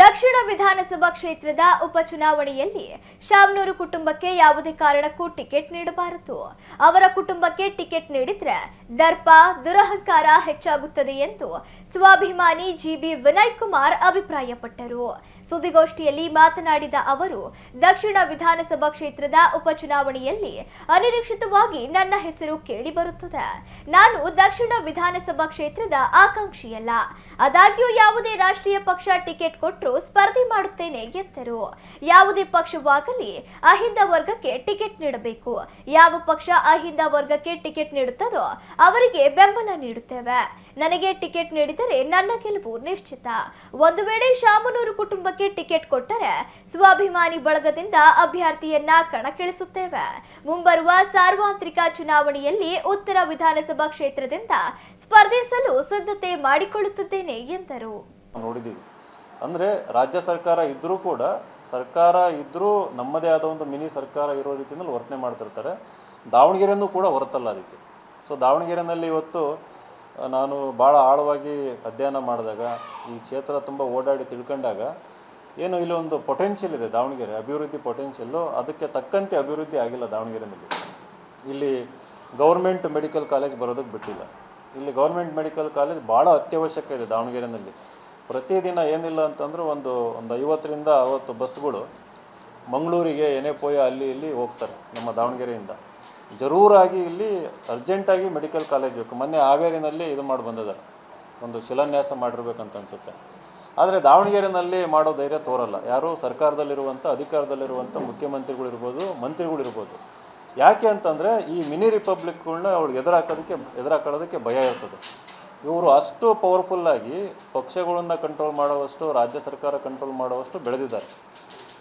ದಕ್ಷಿಣ ವಿಧಾನಸಭಾ ಕ್ಷೇತ್ರದ ಉಪಚುನಾವಣೆಯಲ್ಲಿ ಶಾಮನೂರು ಕುಟುಂಬಕ್ಕೆ ಯಾವುದೇ ಕಾರಣಕ್ಕೂ ಟಿಕೆಟ್ ನೀಡಬಾರದು. ಅವರ ಕುಟುಂಬಕ್ಕೆ ಟಿಕೆಟ್ ನೀಡಿದ್ರೆ ದರ್ಪ, ದುರಹಂಕಾರ ಹೆಚ್ಚಾಗುತ್ತದೆ ಎಂದು ಸ್ವಾಭಿಮಾನಿ ಜಿಬಿ ವಿನಯ್ ಕುಮಾರ್ ಅಭಿಪ್ರಾಯಪಟ್ಟರು. ಸುದ್ದಿಗೋಷ್ಠಿಯಲ್ಲಿ ಮಾತನಾಡಿದ ಅವರು, ದಕ್ಷಿಣ ವಿಧಾನಸಭಾ ಕ್ಷೇತ್ರದ ಉಪಚುನಾವಣೆಯಲ್ಲಿ ಅನಿರೀಕ್ಷಿತವಾಗಿ ನನ್ನ ಹೆಸರು ಕೇಳಿಬರುತ್ತದೆ. ನಾನು ದಕ್ಷಿಣ ವಿಧಾನಸಭಾ ಕ್ಷೇತ್ರದ ಆಕಾಂಕ್ಷಿಯಲ್ಲ. ಆದಾಗ್ಯೂ ಯಾವುದೇ ರಾಷ್ಟ್ರೀಯ ಪಕ್ಷ ಟಿಕೆಟ್ ಕೊಟ್ಟರು ಸ್ಪರ್ಧೆ ಮಾಡುತ್ತೇನೆ ಎಂದರು. ಯಾವುದೇ ಪಕ್ಷವಾಗಲಿ ಅಹಿಂದ ವರ್ಗಕ್ಕೆ ಟಿಕೆಟ್ ನೀಡಬೇಕು. ಯಾವ ಪಕ್ಷ ಅಹಿಂದ ವರ್ಗಕ್ಕೆ ಟಿಕೆಟ್ ನೀಡುತ್ತದೋ ಅವರಿಗೆ ಬೆಂಬಲ ನೀಡುತ್ತೇವೆ. ನನಗೆ ಟಿಕೆಟ್ ನೀಡಿದರೆ ನನ್ನ ಗೆಲುವು ನಿಶ್ಚಿತ. ಒಂದು ವೇಳೆ ಶಾಮನೂರು ಕುಟುಂಬಕ್ಕೆ ಟಿಕೆಟ್ ಕೊಟ್ಟರೆ ಸ್ವಾಭಿಮಾನಿ ಬಳಗದಿಂದ ಅಭ್ಯರ್ಥಿಯನ್ನ ಕಣಕ್ಕಿಳಿಸುತ್ತೇವೆ. ಮುಂಬರುವ ಸಾರ್ವತ್ರಿಕ ಚುನಾವಣೆಯಲ್ಲಿ ಉತ್ತರ ವಿಧಾನಸಭಾ ಕ್ಷೇತ್ರದಿಂದ ಸ್ಪರ್ಧಿಸಲು ಸಿದ್ಧತೆ ಮಾಡಿಕೊಳ್ಳುತ್ತಿದ್ದೇನೆ, ಎಂದರು. ನೋಡಿದ್ದೀವಿ. ಅಂದ್ರೆ ರಾಜ್ಯ ಸರ್ಕಾರ ಇದ್ದರೂ ಕೂಡ, ಸರ್ಕಾರ ಇದ್ದರೂ ನಮ್ಮದೇ ಆದ ಒಂದು ಮಿನಿ ಸರ್ಕಾರ ಇರೋ ರೀತಿಯಲ್ಲಿ ವರ್ತನೆ ಮಾಡ್ತಿರ್ತಾರೆ. ದಾವಣಗೆರೆಯೂ ಕೂಡ ಹೊರತಲ್ಲ ಅದಕ್ಕೆ. ಸೊ ದಾವಣಗೆರೆಯಲ್ಲಿ ಇವತ್ತು ನಾನು ಭಾಳ ಆಳವಾಗಿ ಅಧ್ಯಯನ ಮಾಡಿದಾಗ, ಈ ಕ್ಷೇತ್ರ ತುಂಬ ಓಡಾಡಿ ತಿಳ್ಕೊಂಡಾಗ ಏನು ಒಂದು ಪೊಟೆನ್ಷಿಯಲ್ ಇದೆ ದಾವಣಗೆರೆ, ಅಭಿವೃದ್ಧಿ ಪೊಟೆನ್ಷಿಯಲ್ಲು ಅದಕ್ಕೆ ತಕ್ಕಂತೆ ಅಭಿವೃದ್ಧಿ ಆಗಿಲ್ಲ ದಾವಣಗೆರೆಯಲ್ಲಿ ಇಲ್ಲಿ ಗೌರ್ಮೆಂಟ್ ಮೆಡಿಕಲ್ ಕಾಲೇಜ್ ಬರೋದಕ್ಕೆ ಬಿಟ್ಟಿಲ್ಲ. ಇಲ್ಲಿ ಗೌರ್ಮೆಂಟ್ ಮೆಡಿಕಲ್ ಕಾಲೇಜ್ ಭಾಳ ಅತ್ಯವಶ್ಯಕ ಇದೆ ದಾವಣಗೆರೆಯಲ್ಲಿ ಪ್ರತಿದಿನ ಏನಿಲ್ಲ ಅಂತಂದ್ರೆ ಒಂದು ಒಂದು ಐವತ್ತರಿಂದ ಅರವತ್ತು ಬಸ್ಗಳು ಮಂಗಳೂರಿಗೆ ಎನೆಪೋಯ ಅಲ್ಲಿ ಇಲ್ಲಿ ಹೋಗ್ತಾರೆ ನಮ್ಮ ದಾವಣಗೆರೆಯಿಂದ. ಜರೂರಾಗಿ ಇಲ್ಲಿ ಅರ್ಜೆಂಟಾಗಿ ಮೆಡಿಕಲ್ ಕಾಲೇಜ್ ಬೇಕು. ಮೊನ್ನೆ ಹಾವೇರಿನಲ್ಲಿ ಇದು ಮಾಡಿ ಬಂದಿದ್ದಾರೆ. ಒಂದು ಶಿಲಾನ್ಯಾಸ ಮಾಡಿರ್ಬೇಕಂತ ಅನಿಸುತ್ತೆ. ಆದರೆ ದಾವಣಗೆರೆಯಲ್ಲಿ ಮಾಡೋ ಧೈರ್ಯ ತೋರಲ್ಲ. ಯಾರು? ಸರ್ಕಾರದಲ್ಲಿರುವಂಥ ಅಧಿಕಾರದಲ್ಲಿರುವಂಥ ಮುಖ್ಯಮಂತ್ರಿಗಳಿರ್ಬೋದು ಮಂತ್ರಿಗಳಿರ್ಬೋದು ಯಾಕೆ ಅಂತಂದರೆ ಈ ಮಿನಿ ರಿಪಬ್ಲಿಕ್ಗಳನ್ನ ಅವ್ರಿಗೆ ಎದುರಾಕೋದಕ್ಕೆ, ಎದುರಾಕೊಳ್ಳೋದಕ್ಕೆ ಭಯ ಇರ್ತದೆ. ಇವರು ಅಷ್ಟು ಪವರ್ಫುಲ್ಲಾಗಿ ಪಕ್ಷಗಳನ್ನು ಕಂಟ್ರೋಲ್ ಮಾಡುವಷ್ಟು, ರಾಜ್ಯ ಸರ್ಕಾರ ಕಂಟ್ರೋಲ್ ಮಾಡುವಷ್ಟು ಬೆಳೆದಿದ್ದಾರೆ.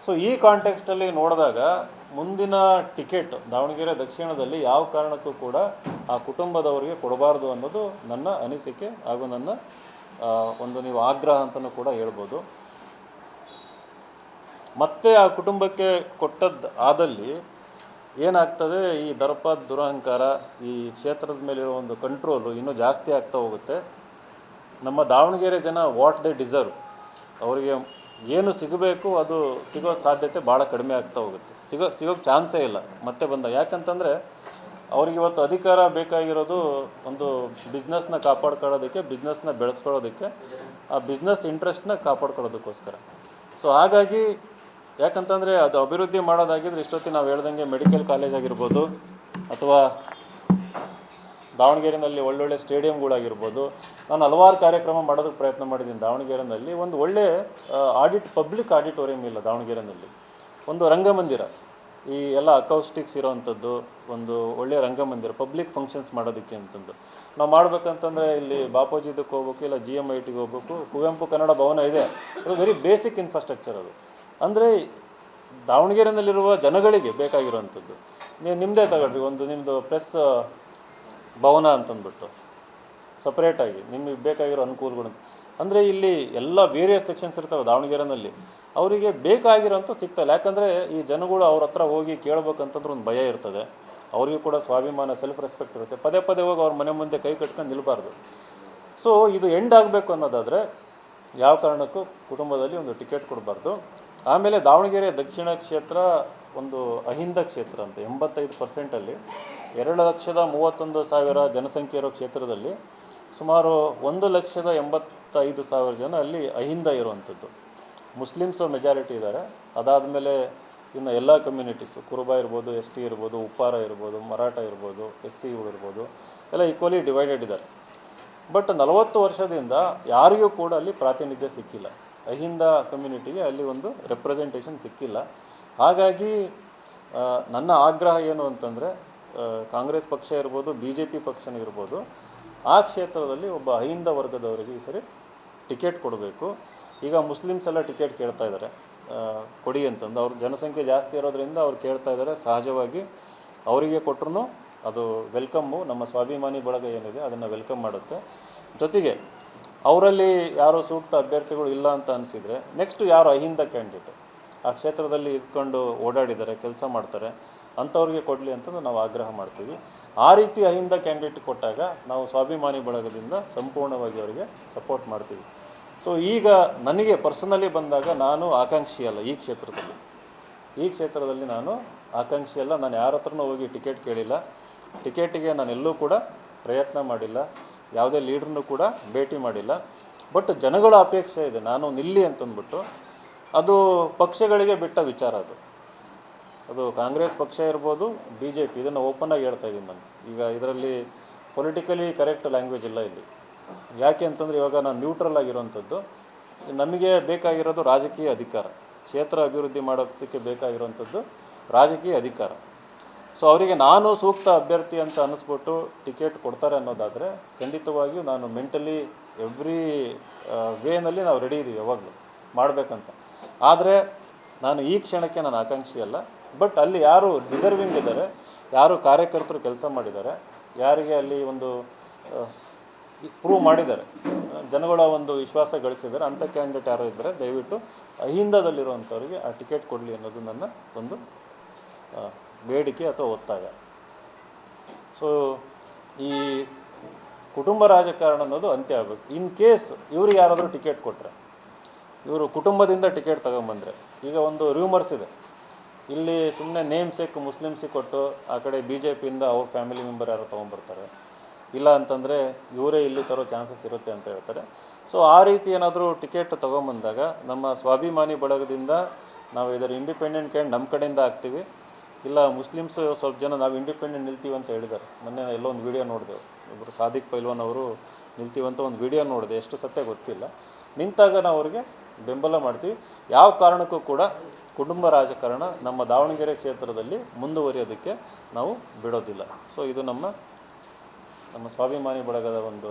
ಸೊ ಈ ಕಾಂಟೆಕ್ಸ್ಟಲ್ಲಿ ನೋಡಿದಾಗ ಮುಂದಿನ ಟಿಕೆಟ್ ದಾವಣಗೆರೆ ದಕ್ಷಿಣದಲ್ಲಿ ಯಾವ ಕಾರಣಕ್ಕೂ ಕೂಡ ಆ ಕುಟುಂಬದವರಿಗೆ ಕೊಡಬಾರ್ದು ಅನ್ನೋದು ನನ್ನ ಅನಿಸಿಕೆ ಹಾಗೂ ನನ್ನ ಒಂದು ನೀವು ಆಗ್ರಹ ಅಂತಲೂ ಕೂಡ ಹೇಳ್ಬೋದು. ಮತ್ತೆ ಆ ಕುಟುಂಬಕ್ಕೆ ಕೊಟ್ಟದ್ದು ಆದಲ್ಲಿ ಏನಾಗ್ತದೆ, ಈ ದರ್ಪ, ದುರಹಂಕಾರ, ಈ ಕ್ಷೇತ್ರದ ಮೇಲಿರೋ ಒಂದು ಕಂಟ್ರೋಲು ಇನ್ನೂ ಜಾಸ್ತಿ ಆಗ್ತಾ ಹೋಗುತ್ತೆ. ನಮ್ಮ ದಾವಣಗೆರೆ ಜನ ವಾಟ್ ದೇ ಡಿಸರ್ವ್ ಅವರಿಗೆ ಏನು ಸಿಗಬೇಕು ಅದು ಸಿಗೋ ಸಾಧ್ಯತೆ ಭಾಳ ಕಡಿಮೆ ಆಗ್ತಾ ಹೋಗುತ್ತೆ. ಸಿಗೋ ಸಿಗೋಕ್ಕೆ ಚಾನ್ಸೇ ಇಲ್ಲ. ಮತ್ತೆ ಬಂದ ಯಾಕಂತಂದರೆ ಅವ್ರಿಗೆ ಇವತ್ತು ಅಧಿಕಾರ ಬೇಕಾಗಿರೋದು ಒಂದು ಬಿಸ್ನೆಸ್ನ ಕಾಪಾಡ್ಕೊಳ್ಳೋದಕ್ಕೆ ಬಿಸ್ನೆಸ್ನ ಬೆಳೆಸ್ಕೊಳ್ಳೋದಕ್ಕೆ, ಆ ಬಿಸ್ನೆಸ್ ಇಂಟ್ರೆಸ್ಟ್ನ ಕಾಪಾಡ್ಕೊಳ್ಳೋದಕ್ಕೋಸ್ಕರ. ಸೊ ಹಾಗಾಗಿ ಯಾಕಂತಂದರೆ ಅದು ಅಭಿವೃದ್ಧಿ ಮಾಡೋದಾಗಿದ್ರೆ ಇಷ್ಟೊತ್ತಿಗೆ ನಾವು ಹೇಳ್ದಂಗೆ ಮೆಡಿಕಲ್ ಕಾಲೇಜ್ ಆಗಿರ್ಬೋದು, ಅಥವಾ ದಾವಣಗೆರೆಯಲ್ಲಿ ಒಳ್ಳೊಳ್ಳೆ ಸ್ಟೇಡಿಯಂಗಳಾಗಿರ್ಬೋದು, ನಾನು ಹಲವಾರು ಕಾರ್ಯಕ್ರಮ ಮಾಡೋದಕ್ಕೆ ಪ್ರಯತ್ನ ಮಾಡಿದ್ದೀನಿ ದಾವಣಗೆರೆಯಲ್ಲಿ ಒಂದು ಒಳ್ಳೆ ಆಡಿಟ್ ಪಬ್ಲಿಕ್ ಆಡಿಟೋರಿಯಂ ಇಲ್ಲ ದಾವಣಗೆರೆಯಲ್ಲಿ ಒಂದು ರಂಗಮಂದಿರ. ಈ ಎಲ್ಲ ಅಕೌಸ್ಟಿಕ್ಸ್ ಇರೋವಂಥದ್ದು ಒಂದು ಒಳ್ಳೆಯ ರಂಗಮಂದಿರ ಪಬ್ಲಿಕ್ ಫಂಕ್ಷನ್ಸ್ ಮಾಡೋದಕ್ಕೆ ಅಂತಂದು. ನಾವು ಮಾಡ್ಬೇಕಂತಂದರೆ ಇಲ್ಲಿ ಬಾಪೂಜಿದಕ್ಕೆ ಹೋಗ್ಬೇಕು, ಇಲ್ಲ ಜಿ ಎಂ ಐ ಟಿಗೆ ಹೋಗ್ಬೇಕು. ಕುವೆಂಪು ಕನ್ನಡ ಭವನ ಇದೆ. ಅದು ವೆರಿ ಬೇಸಿಕ್ ಇನ್ಫ್ರಾಸ್ಟ್ರಕ್ಚರ್ ಅದು. ಅಂದರೆ ದಾವಣಗೆರೆನಲ್ಲಿರುವ ಜನಗಳಿಗೆ ಬೇಕಾಗಿರುವಂಥದ್ದು. ನೀವು ನಿಮ್ಮದೇ ತಗೊಳ್ರಿ, ಒಂದು ನಿಮ್ಮದು ಪ್ರೆಸ್ ಭವನ ಅಂತಂದ್ಬಿಟ್ಟು. ಸಪ್ರೇಟಾಗಿ ನಿಮಗೆ ಬೇಕಾಗಿರೋ ಅನುಕೂಲಗಳು. ಅಂದರೆ ಇಲ್ಲಿ ಎಲ್ಲ ವೇರಿಯಸ್ ಸೆಕ್ಷನ್ಸ್ ಇರ್ತವೆ ದಾವಣಗೆರೆಯಲ್ಲಿ ಅವರಿಗೆ ಬೇಕಾಗಿರೋಂಥ ಸಿಗ್ತಲ್ಲ. ಯಾಕಂದರೆ ಈ ಜನಗಳು ಅವ್ರ ಹತ್ರ ಹೋಗಿ ಕೇಳ್ಬೇಕಂತಂದ್ರೆ ಒಂದು ಭಯ ಇರ್ತದೆ. ಅವರಿಗೂ ಕೂಡ ಸ್ವಾಭಿಮಾನ ಸೆಲ್ಫ್ ರೆಸ್ಪೆಕ್ಟ್ ಇರುತ್ತೆ. ಪದೇ ಪದೇ ಹೋಗಿ ಅವ್ರ ಮನೆ ಮುಂದೆ ಕೈ ಕಟ್ಕೊಂಡು ನಿಲ್ಬಾರ್ದು. ಸೊ ಇದು ಎಂಡ್ ಆಗಬೇಕು ಅನ್ನೋದಾದರೆ ಯಾವ ಕಾರಣಕ್ಕೂ ಕುಟುಂಬದಲ್ಲಿ ಒಂದು ಟಿಕೆಟ್ ಕೊಡಬಾರ್ದು. ಆಮೇಲೆ ದಾವಣಗೆರೆ ದಕ್ಷಿಣ ಕ್ಷೇತ್ರ ಒಂದು ಅಹಿಂದ ಕ್ಷೇತ್ರ ಅಂತ, ಎಂಬತ್ತೈದು ಪರ್ಸೆಂಟಲ್ಲಿ ಎರಡು ಲಕ್ಷದ ಮೂವತ್ತೊಂದು ಸಾವಿರ ಜನಸಂಖ್ಯೆ ಇರೋ ಕ್ಷೇತ್ರದಲ್ಲಿ ಸುಮಾರು ಒಂದು ಲಕ್ಷದ ಎಂಬತ್ತೈದು ಸಾವಿರ ಜನ ಅಲ್ಲಿ ಅಹಿಂದ ಇರುವಂಥದ್ದು. ಮುಸ್ಲಿಮ್ಸು ಮೆಜಾರಿಟಿ ಇದ್ದಾರೆ ಅದಾದಮೇಲೆ ಇನ್ನು ಎಲ್ಲ ಕಮ್ಯುನಿಟೀಸು ಕುರುಬ ಇರ್ಬೋದು ಎಸ್ ಟಿ ಇರ್ಬೋದು, ಉಪ್ಪಾರ ಇರ್ಬೋದು, ಮರಾಠ ಇರ್ಬೋದು ಎಸ್ ಸಿ ಇರ್ಬೋದು, ಎಲ್ಲ ಈಕ್ವಲಿ ಡಿವೈಡೆಡ್ ಇದ್ದಾರೆ ಬಟ್ ನಲವತ್ತು ವರ್ಷದಿಂದ ಯಾರಿಗೂ ಕೂಡ ಅಲ್ಲಿ ಪ್ರಾತಿನಿಧ್ಯ ಸಿಕ್ಕಿಲ್ಲ. ಅಹಿಂದ ಕಮ್ಯುನಿಟಿಗೆ ಅಲ್ಲಿ ಒಂದು ರೆಪ್ರೆಸೆಂಟೇಷನ್ ಸಿಕ್ಕಿಲ್ಲ. ಹಾಗಾಗಿ ನನ್ನ ಆಗ್ರಹ ಏನು ಅಂತಂದರೆ ಕಾಂಗ್ರೆಸ್ ಪಕ್ಷ ಇರ್ಬೋದು ಬಿ ಜೆ ಪಿ ಪಕ್ಷನೇ ಇರ್ಬೋದು, ಆ ಕ್ಷೇತ್ರದಲ್ಲಿ ಒಬ್ಬ ಅಹಿಂದ ವರ್ಗದವರಿಗೆ ಈ ಸರಿ ಟಿಕೆಟ್ ಕೊಡಬೇಕು. ಈಗ ಮುಸ್ಲಿಮ್ಸ್ ಎಲ್ಲ ಟಿಕೆಟ್ ಕೇಳ್ತಾ ಇದ್ದಾರೆ. ಕೊಡಿ ಅಂತಂದು. ಅವ್ರ ಜನಸಂಖ್ಯೆ ಜಾಸ್ತಿ ಇರೋದ್ರಿಂದ ಅವ್ರು ಕೇಳ್ತಾ ಇದ್ದಾರೆ. ಸಹಜವಾಗಿ ಅವರಿಗೆ ಕೊಟ್ಟರು ಅದು ವೆಲ್ಕಮ್ಮು. ನಮ್ಮ ಸ್ವಾಭಿಮಾನಿ ಬಳಗ ಏನಿದೆ ಅದನ್ನು ವೆಲ್ಕಮ್ ಮಾಡುತ್ತೆ. ಜೊತೆಗೆ ಅವರಲ್ಲಿ ಯಾರೋ ಸೂಕ್ತ ಅಭ್ಯರ್ಥಿಗಳು ಇಲ್ಲ ಅಂತ ಅನಿಸಿದರೆ ನೆಕ್ಸ್ಟ್ ಯಾರು ಅಹಿಂದ ಕ್ಯಾಂಡಿಡೇಟ್ ಆ ಕ್ಷೇತ್ರದಲ್ಲಿ ಇದ್ಕೊಂಡು ಓಡಾಡಿದ್ದಾರೆ, ಕೆಲಸ ಮಾಡ್ತಾರೆ, ಅಂಥವ್ರಿಗೆ ಕೊಡಲಿ ಅಂತಂದು ನಾವು ಆಗ್ರಹ ಮಾಡ್ತೀವಿ. ಆ ರೀತಿ ಅಹಿಂದ ಕ್ಯಾಂಡಿಡೇಟ್ ಕೊಟ್ಟಾಗ ನಾವು ಸ್ವಾಭಿಮಾನಿ ಬಳಗದಿಂದ ಸಂಪೂರ್ಣವಾಗಿ ಅವರಿಗೆ ಸಪೋರ್ಟ್ ಮಾಡ್ತೀವಿ. ಸೊ ಈಗ ನನಗೆ ಪರ್ಸನಲಿ ಬಂದಾಗ ನಾನು ಆಕಾಂಕ್ಷಿ ಅಲ್ಲ ಈ ಕ್ಷೇತ್ರದಲ್ಲಿ. ಈ ಕ್ಷೇತ್ರದಲ್ಲಿ ನಾನು ಆಕಾಂಕ್ಷಿ ಅಲ್ಲ. ನಾನು ಯಾರ ಹತ್ರನೂ ಹೋಗಿ ಟಿಕೆಟ್ ಕೇಳಿಲ್ಲ. ಟಿಕೆಟಿಗೆ ನಾನು ಎಲ್ಲೂ ಕೂಡ ಪ್ರಯತ್ನ ಮಾಡಿಲ್ಲ. ಯಾವುದೇ ಲೀಡ್ರನ್ನು ಕೂಡ ಭೇಟಿ ಮಾಡಿಲ್ಲ. ಬಟ್ ಜನಗಳ ಅಪೇಕ್ಷೆ ಇದೆ. ನಾನು ನಿಲ್ಲಿ ಅಂತಂದ್ಬಿಟ್ಟು ಅದು ಪಕ್ಷಗಳಿಗೆ ಬಿಟ್ಟ ವಿಚಾರ ಅದು. ಅದು ಕಾಂಗ್ರೆಸ್ ಪಕ್ಷ ಇರ್ಬೋದು ಬಿ ಜೆ ಪಿ ಇದನ್ನು ಓಪನ್ ಆಗಿ ಹೇಳ್ತಾ ಇದ್ದೀನಿ ನಾನು. ಈಗ ಇದರಲ್ಲಿ ಪೊಲಿಟಿಕಲಿ ಕರೆಕ್ಟ್ ಲ್ಯಾಂಗ್ವೇಜ್ ಇಲ್ಲ ಇಲ್ಲಿ. ಯಾಕೆ ಅಂತಂದರೆ ಇವಾಗ ನಾನು ನ್ಯೂಟ್ರಲ್ ಆಗಿರುವಂಥದ್ದು. ನಮಗೆ ಬೇಕಾಗಿರೋದು ರಾಜಕೀಯ ಅಧಿಕಾರ. ಕ್ಷೇತ್ರ ಅಭಿವೃದ್ಧಿ ಮಾಡೋದಕ್ಕೆ ಬೇಕಾಗಿರುವಂಥದ್ದು ರಾಜಕೀಯ ಅಧಿಕಾರ. ಸೊ ಅವರಿಗೆ ನಾನು ಸೂಕ್ತ ಅಭ್ಯರ್ಥಿ ಅಂತ ಅನ್ನಿಸ್ಬಿಟ್ಟು ಟಿಕೆಟ್ ಕೊಡ್ತಾರೆ ಅನ್ನೋದಾದರೆ ಖಂಡಿತವಾಗಿಯೂ ನಾನು ಮೆಂಟಲಿ ಎವ್ರಿ ವೇನಲ್ಲಿ ನಾವು ರೆಡಿ ಇದ್ದೀವಿ ಯಾವಾಗಲೂ ಮಾಡಬೇಕಂತ. ಆದರೆ ನಾನು ಈ ಕ್ಷಣಕ್ಕೆ ನಾನು ಆಕಾಂಕ್ಷಿ ಅಲ್ಲ. ಬಟ್ ಅಲ್ಲಿ ಯಾರು ಡಿಸರ್ವಿಂಗ್ ಇದ್ದಾರೆ, ಯಾರು ಕಾರ್ಯಕರ್ತರು ಕೆಲಸ ಮಾಡಿದ್ದಾರೆ, ಯಾರಿಗೆ ಅಲ್ಲಿ ಒಂದು ಪ್ರೂವ್ ಮಾಡಿದ್ದಾರೆ. ಜನಗಳ ಒಂದು ವಿಶ್ವಾಸ ಗಳಿಸಿದ್ದಾರೆ. ಅಂಥ ಕ್ಯಾಂಡಿಡೇಟ್ ಯಾರು ಇದ್ದರೆ ದಯವಿಟ್ಟು ಅಹಿಂದದಲ್ಲಿರುವಂಥವ್ರಿಗೆ ಆ ಟಿಕೆಟ್ ಕೊಡಲಿ ಅನ್ನೋದು ನನ್ನ ಒಂದು ಬೇಡಿಕೆ ಅಥವಾ ಒತ್ತಾಯ. ಸೊ ಈ ಕುಟುಂಬ ರಾಜಕಾರಣ ಅನ್ನೋದು ಅಂತ್ಯ ಆಗಬೇಕು. ಇನ್ ಕೇಸ್ ಇವ್ರಿಗೆ ಯಾರಾದರೂ ಟಿಕೆಟ್ ಕೊಟ್ಟರೆ ಇವರು ಕುಟುಂಬದಿಂದ ಟಿಕೆಟ್ ತಗೊಂಬಂದರೆ, ಈಗ ಒಂದು ರೂಮರ್ಸ್ ಇದೆ. ಇಲ್ಲಿ ಸುಮ್ಮನೆ ನೇಮ್ ಸೇಕ್ ಮುಸ್ಲಿಮ್ಸಿಗೆ ಕೊಟ್ಟು ಆ ಕಡೆ ಬಿ ಜೆ ಪಿಯಿಂದ ಅವ್ರ ಫ್ಯಾಮಿಲಿ ಮೆಂಬರ್ ಯಾರು ತೊಗೊಂಬರ್ತಾರೆ. ಇಲ್ಲ ಅಂತಂದರೆ ಇವರೇ ಇಲ್ಲಿ ತರೋ ಚಾನ್ಸಸ್ ಇರುತ್ತೆ ಅಂತ ಹೇಳ್ತಾರೆ. ಸೊ ಆ ರೀತಿ ಏನಾದರೂ ಟಿಕೆಟ್ ತೊಗೊಂಬಂದಾಗ ನಮ್ಮ ಸ್ವಾಭಿಮಾನಿ ಬಳಗದಿಂದ ನಾವು ಇದರ ಇಂಡಿಪೆಂಡೆಂಟ್ ಕ್ಯಾಂಡ್ ನಮ್ಮ ಕಡೆಯಿಂದ ಹಾಕ್ತೀವಿ. ಇಲ್ಲ, ಮುಸ್ಲಿಮ್ಸ್ ಸ್ವಲ್ಪ ಜನ ನಾವು ಇಂಡಿಪೆಂಡೆಂಟ್ ನಿಲ್ತೀವಿ ಅಂತ ಹೇಳಿದ್ದಾರೆ. ಮೊನ್ನೆ ಎಲ್ಲೋ ಒಂದು ವಿಡಿಯೋ ನೋಡಿದೆವು ಒಬ್ಬರು ಸಾದಿಕ್ ಪೈಲ್ವಾನ್ ಅವರು ನಿಲ್ತೀವಿ ಅಂತ ಒಂದು ವಿಡಿಯೋ ನೋಡಿದೆ. ಎಷ್ಟು ಸತ್ಯ ಗೊತ್ತಿಲ್ಲ. ನಿಂತಾಗ ನಾವು ಅವರಿಗೆ ಬೆಂಬಲ ಮಾಡ್ತೀವಿ. ಯಾವ ಕಾರಣಕ್ಕೂ ಕೂಡ ಕುಟುಂಬ ರಾಜಕಾರಣ ನಮ್ಮ ದಾವಣಗೆರೆ ಕ್ಷೇತ್ರದಲ್ಲಿ ಮುಂದುವರಿಯೋದಕ್ಕೆ ನಾವು ಬಿಡೋದಿಲ್ಲ. ಸೊ ಇದು ನಮ್ಮ ನಮ್ಮ ಸ್ವಾಭಿಮಾನಿ ಬಳಗದ ಒಂದು